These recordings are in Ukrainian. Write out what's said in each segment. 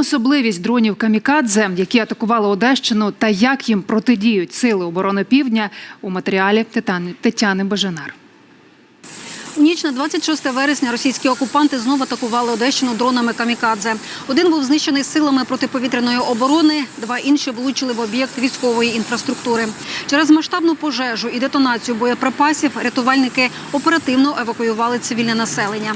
особливість дронів камікадзе, які атакували Одещину, та як їм протидіють сили оборони Півдня у матеріалі Тетяни, Бажанар. У ніч на 26 вересня російські окупанти знову атакували Одещину дронами камікадзе. Один був знищений силами протиповітряної оборони, два інші влучили в об'єкт військової інфраструктури. Через масштабну пожежу і детонацію боєприпасів рятувальники оперативно евакуювали цивільне населення.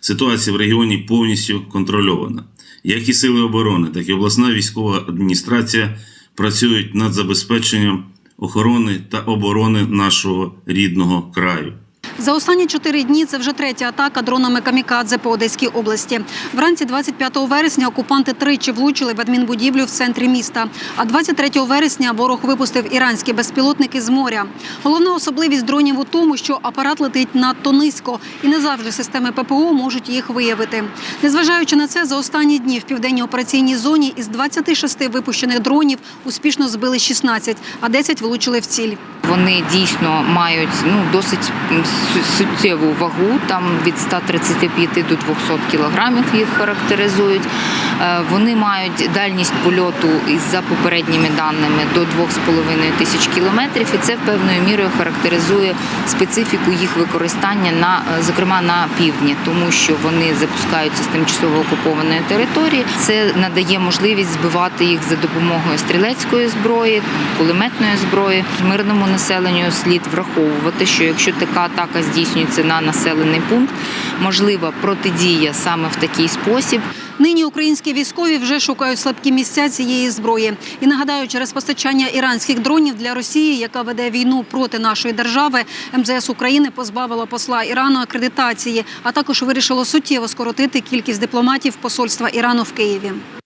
Ситуація в регіоні повністю контрольована. Як і сили оборони, так і обласна військова адміністрація працюють над забезпеченням охорони та оборони нашого рідного краю. За останні чотири дні це вже третя атака дронами камікадзе по Одеській області. Вранці 25 вересня окупанти тричі влучили в адмінбудівлю в центрі міста. А 23 вересня ворог випустив іранські безпілотники з моря. Головна особливість дронів у тому, що апарат летить надто низько, і не завжди системи ППО можуть їх виявити. Незважаючи на це, за останні дні в південній операційній зоні із 26 випущених дронів успішно збили 16, а 10 влучили в ціль. Вони дійсно мають ну досить суттєву вагу, там від 135 до 200 кілограмів їх характеризують. Е, Вони мають дальність польоту із за попередніми даними до 2,5 тисяч кілометрів, і це певною мірою характеризує специфіку їх використання на е, зокрема на півдні, тому що вони запускаються з тимчасово окупованої території. Це надає можливість збивати їх за допомогою стрілецької зброї, кулеметної зброї. Мирному населенню слід враховувати, що якщо така атака здійснюється на населений пункт, можлива протидія саме в такий спосіб. Нині українські військові вже шукають слабкі місця цієї зброї. І нагадаю, через постачання іранських дронів для Росії, яка веде війну проти нашої держави, МЗС України позбавила посла Ірану акредитації, а також вирішило суттєво скоротити кількість дипломатів посольства Ірану в Києві.